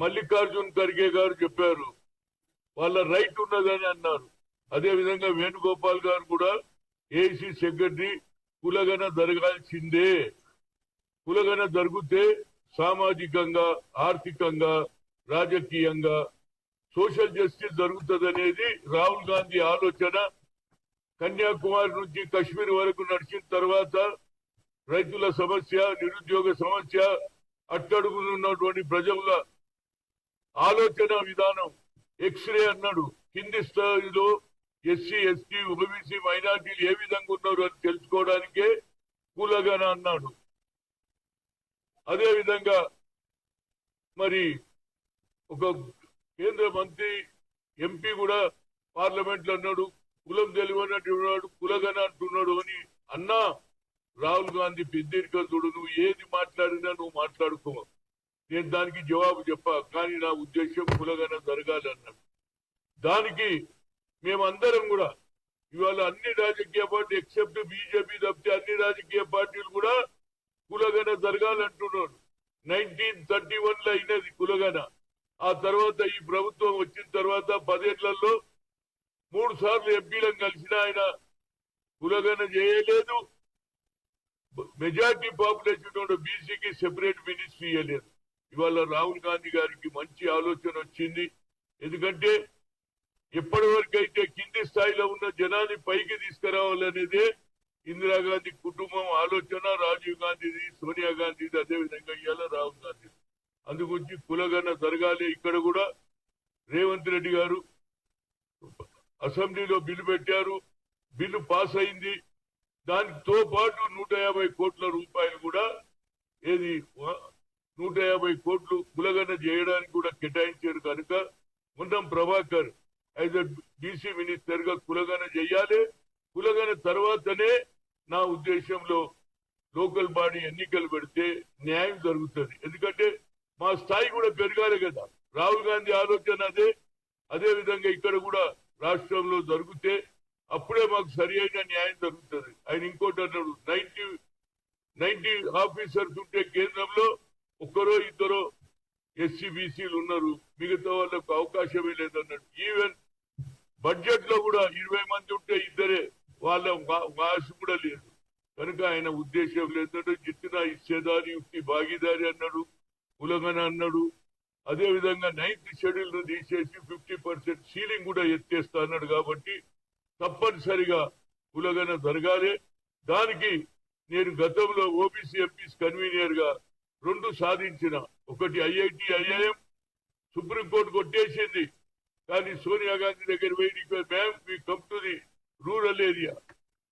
మల్లికార్జున్ ఖర్గే గారు చెప్పారు. వాళ్ళ రైట్ ఉన్నదని అన్నారు. అదే విధంగా వేణుగోపాల్ గారు కూడా ఏసీ సెక్రటరీ కులగన జరగాల్సిందే. కులగన జరిగితే సామాజికంగా ఆర్థికంగా రాజకీయంగా సోషల్ జస్టిస్ జరుగుతుంది అనేది రాహుల్ గాంధీ ఆలోచన. కన్యాకుమారి నుంచి కశ్మీర్ వరకు నడిచిన తర్వాత రైతుల సమస్య నిరుద్యోగ సమస్య అట్టడుగునున్నటువంటి ప్రజల ఆలోచన విధానం. ఎక్స్రే అన్నాడు. కింది స్థాయిలో ఎస్సీ ఎస్టీ ఓబీసీ మైనార్టీలు ఏ విధంగా ఉన్నారు అని తెలుసుకోవడానికే కూలగన అన్నాడు. అదే విధంగా మరి ఒక కేంద్ర మంత్రి ఎంపీ కూడా పార్లమెంట్లో అన్నాడు. కులం తెలియనట్టున్నాడు కులగన అంటున్నాడు అని అన్నా. రాహుల్ గాంధీ పెద్దీర్కంతుడు నువ్వు ఏది మాట్లాడినా నువ్వు మాట్లాడుకోవాలి నేను దానికి జవాబు చెప్పా కానీ నా ఉద్దేశం కులగన జరగాలి అన్నాడు దానికి మేమందరం కూడా ఇవాళ అన్ని రాజకీయ పార్టీ ఎక్సెప్ట్ బీజేపీ తప్పితే అన్ని రాజకీయ పార్టీలు కూడా కులగన జరగాలంటున్నాడు నైన్టీన్ థర్టీ వన్లో అయినది కులగన ఆ తర్వాత ఈ ప్రభుత్వం వచ్చిన తర్వాత పదేళ్ళలో మూడు సార్లు ఎంపీలను కలిసిన ఆయన కులగన చేయలేదు. మెజార్టీ పాపులేషన్ బీసీకి సెపరేట్ మినిస్ట్రీ ఇవ్వలేదు ఇవాళ రాహుల్ గాంధీ గారికి మంచి ఆలోచన వచ్చింది. ఎందుకంటే ఎప్పటి వరకు అయితే కింది స్థాయిలో ఉన్న జనాన్ని పైకి తీసుకురావాలనేదే ఇందిరాగాంధీ కుటుంబం ఆలోచన రాజీవ్ గాంధీది సోనియా గాంధీది అదేవిధంగా ఇవాళ రాహుల్ గాంధీ. అందుగురించి కులగన్న జరగాలి ఇక్కడ కూడా. రేవంత్ రెడ్డి గారు అసెంబ్లీలో బిల్లు పెట్టారు. బిల్లు పాస్ అయింది. దానితో పాటు నూట యాభై కోట్ల రూపాయలు కూడా ఏది నూట యాభై కోట్లు కులగన చేయడానికి కూడా కేటాయించారు కనుక మున్నం ప్రభాకర్ యాజ్ డీసీ మినిస్టర్గా కులగన చేయాలి. కులగన తర్వాతనే నా ఉద్దేశంలో లోకల్ బాడీ ఎన్నికలు పెడితే న్యాయం జరుగుతుంది. ఎందుకంటే మా స్థాయి కూడా పెరగాలి కదా. రాహుల్ గాంధీ ఆలోచన అదే. అదే విధంగా ఇక్కడ కూడా రాష్ట్రంలో జరిగితే అప్పుడే మాకు సరి అయిన న్యాయం జరుగుతుంది. ఆయన ఇంకోటి అన్నాడు నైన్టీ నైన్టీ ఆఫీసర్స్ ఉంటే కేంద్రంలో ఒక్కరో ఇద్దరో ఎస్సీ బీసీలు ఉన్నారు. మిగతా వాళ్ళకు అవకాశమే లేదన్నట్టు. ఈవెన్ బడ్జెట్లో కూడా ఇరవై మంది ఉంటే ఇద్దరే. వాళ్ళ వాసు కూడా లేదు. కనుక ఆయన ఉద్దేశం లేదంటే జిత్తున ఇచ్చేదారి యుక్తి భాగీదారి అన్నాడు ఉలగన అన్నాడు. అదే విధంగా నైన్త్ షెడ్యూల్ను తీసేసి ఫిఫ్టీ పర్సెంట్ సీలింగ్ కూడా ఎత్తేస్తా అన్నాడు కాబట్టి తప్పనిసరిగా ఉలగన జరగాలి. దానికి నేను గతంలో ఓబీసీ ఎంపీస్ కన్వీనియర్గా రెండు సాధించిన. ఒకటి ఐఐటి ఐఐఎం సుప్రీంకోర్టు కొట్టేసింది. కానీ సోనియా గాంధీ దగ్గర పోయి ma'am we come to the rural area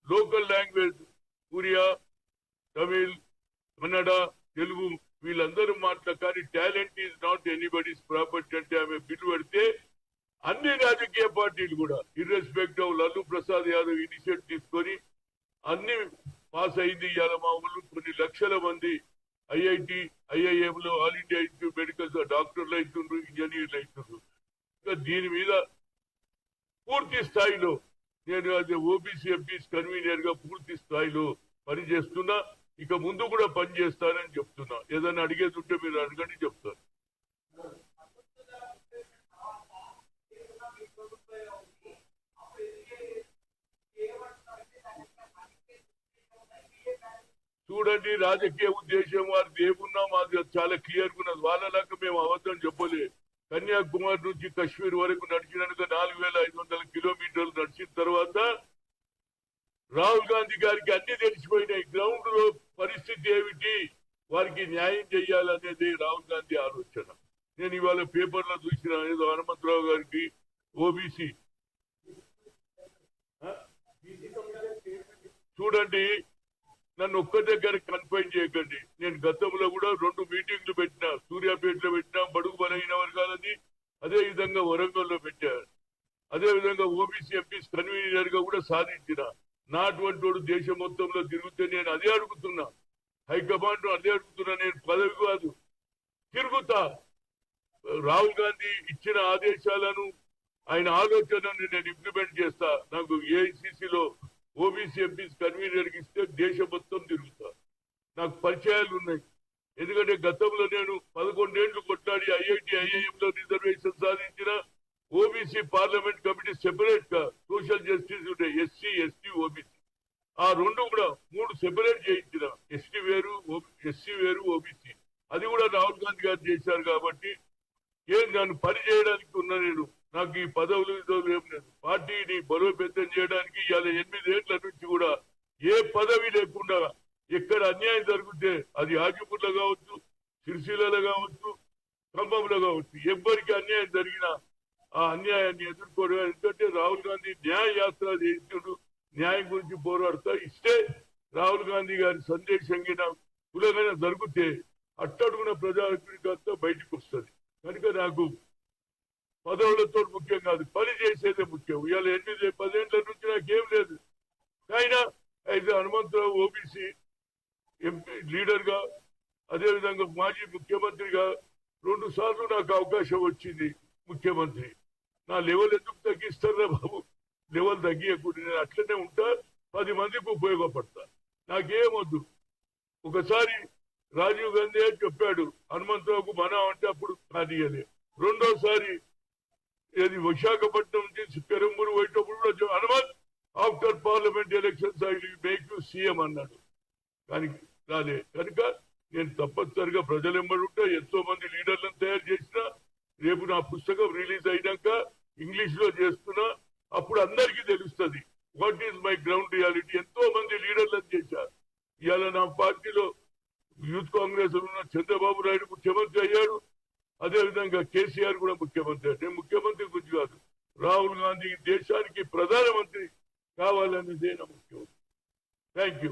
local language Oriya Tamil Kannada Telugu వీళ్ళందరూ మాట్లా కానీ talent is not anybody's property అంటే ఆమె బిల్లు పెడితే అన్ని రాజకీయ పార్టీలు కూడా irrespective of Lalu Prasad Yadav initiative తీసుకొని అన్ని పాస్ అయింది. ఇవాళ మా ఊళ్ళో కొన్ని లక్షల మంది ఐఐటి ఐఐఎం లో ఆల్ ఇండియా ఇన్స్టిట్యూట్ మెడికల్స్ డాక్టర్లు అవుతుండ్రు ఇంజనీర్లు అవుతుండ్రు ఇంకా దీని మీద పూర్తి స్థాయిలో నేను అది ఓబీసీ ఎంపీస్ కన్వీనర్గా పూర్తి స్థాయిలో పనిచేస్తున్నా. ఇక ముందు కూడా పని చేస్తానని చెప్తున్నా. ఏదైనా అడిగేది ఉంటే మీరు అడగండి చెప్తాను. చూడండి రాజకీయ ఉద్దేశం వారు ఏమున్నా మాది చాలా క్లియర్ ఉన్నది వాళ్ళలాగా మేము అబద్ధం చెప్పలే. కన్యాకుమారి నుంచి కశ్మీర్ వరకు నడిచినాక నాలుగు వేల ఐదు వందల కిలోమీటర్లు నడిచిన తర్వాత రాహుల్ గాంధీ గారికి అన్ని తెలిసిపోయినాయి. గ్రౌండ్లో పరిస్థితి ఏమిటి? వారికి న్యాయం చేయాలనేది రాహుల్ గాంధీ ఆలోచన. నేను ఇవాళ పేపర్లో చూసిన ఏదో హనుమంతరావు గారికి ఓబీసీ చూడండి నన్ను ఒక్క దగ్గర కన్ఫైన్ చేయకండి. నేను గతంలో కూడా రెండు మీటింగ్లు పెట్టినా సూర్యాపేటలో పెట్టినా బడుగు బలహీన వర్గాలని అదే విధంగా వరంగల్లో పెట్టారు అదే విధంగా ఓబీసీ ఎంపీస్ కన్వీనర్గా కూడా సాధించిన. నాటువంటి వాడు దేశం మొత్తంలో తిరుగుతే నేను అదే అడుగుతున్నా. హైకమాండ్ అదే అడుగుతున్నా నేను పదవి కాదు. తిరుగుతా. రాహుల్ గాంధీ ఇచ్చిన ఆదేశాలను ఆయన ఆలోచనను నేను ఇంప్లిమెంట్ చేస్తా. నాకు ఏఐసిసిలో ఓబీసీ ఎంపీస్ కన్వీనర్కి ఇస్తే దేశం మొత్తం తిరుగుతా. నాకు పరిచయాలు ఉన్నాయి. ఎందుకంటే గతంలో నేను పదకొండేళ్ళు కొట్లాడి ఐఐటి ఐఐఎం లో రిజర్వేషన్ సాధించిన ఓబీసీ పార్లమెంట్ కమిటీ సెపరేట్గా సోషల్ జస్టిస్ ఉండే ఎస్సీ ఎస్టీ ఓబీసీ ఆ రెండు కూడా మూడు సెపరేట్ చేయించిన. ఎస్టీ వేరు ఎస్సీ వేరు ఓబీసీ అది కూడా రాహుల్ గాంధీ గారు చేశారు కాబట్టి ఏం దాన్ని పని చేయడానికి ఉన్నా నేను. నాకు ఈ పదవులు ఇదవులు ఏం లేదు. పార్టీని బలోపేతం చేయడానికి ఇవాళ ఎనిమిదేళ్ళ నుంచి కూడా ఏ పదవి లేకుండా ఎక్కడ అన్యాయం జరుగుతే అది ఆకిపూర్లో కావచ్చు సిరిసిల్లలో కావచ్చు ఖమ్మంలో కావచ్చు ఎవ్వరికి అన్యాయం జరిగినా ఆ అన్యాయాన్ని ఎదుర్కోవడం. ఎందుకంటే రాహుల్ గాంధీ న్యాయ యాత్ర చేస్తుడు న్యాయం గురించి పోరాడుతా. ఇస్తే రాహుల్ గాంధీ గారి సందేశంగా కులగన జరిగితే అట్టడుగున ప్రజాప్రతినిధి బయటకు వస్తుంది. కనుక నాకు పదవులతో ముఖ్యం కాదు పని చేసేదే ముఖ్యం. ఇవాళ ఎనిమిది పదేళ్ళ నుంచి నాకేం లేదు. అయినా అయితే హనుమంతరావు ఓబీసీ ఎంపీ లీడర్గా అదేవిధంగా మాజీ ముఖ్యమంత్రిగా రెండు సార్లు నాకు అవకాశం వచ్చింది ముఖ్యమంత్రి. నా లెవెల్ ఎందుకు తగ్గిస్తారా బాబు? లెవెల్ తగ్గియకూడదు. నేను అట్లనే ఉంటా పది మందికి ఉపయోగపడతా. నాకేమొద్దు ఒకసారి రాజీవ్ గాంధీ అని చెప్పాడు హనుమంతరావుకు మన అంటే అప్పుడు కానీయలే రెండోసారి ఏది విశాఖపట్నం నుంచి పెరంబూరు పోయేటప్పుడు కూడా after parliament elections I make you CM అన్నాడు. కానీ రాలే. కనుక నేను తప్పనిసరిగా ప్రజలు ఉంటే ఎంతో మంది లీడర్లను తయారు చేసిన రేపు నా పుస్తకం రిలీజ్ అయినాక ఇంగ్లీష్లో చేస్తున్నా అప్పుడు అందరికీ తెలుస్తుంది. What is my ground reality? ఎంతో మంది లీడర్లను చేశారు. ఇవాళ నా పార్టీలో యూత్ కాంగ్రెస్ ఉన్న చంద్రబాబు నాయుడు ముఖ్యమంత్రి అయ్యాడు. అదే విధంగా కేసీఆర్ కూడా ముఖ్యమంత్రి. అంటే నేను ముఖ్యమంత్రి గురించి కాదు. రాహుల్ గాంధీ దేశానికి ప్రధానమంత్రి కావాలన్నదే నా ముఖ్యమంత్రి. Thank you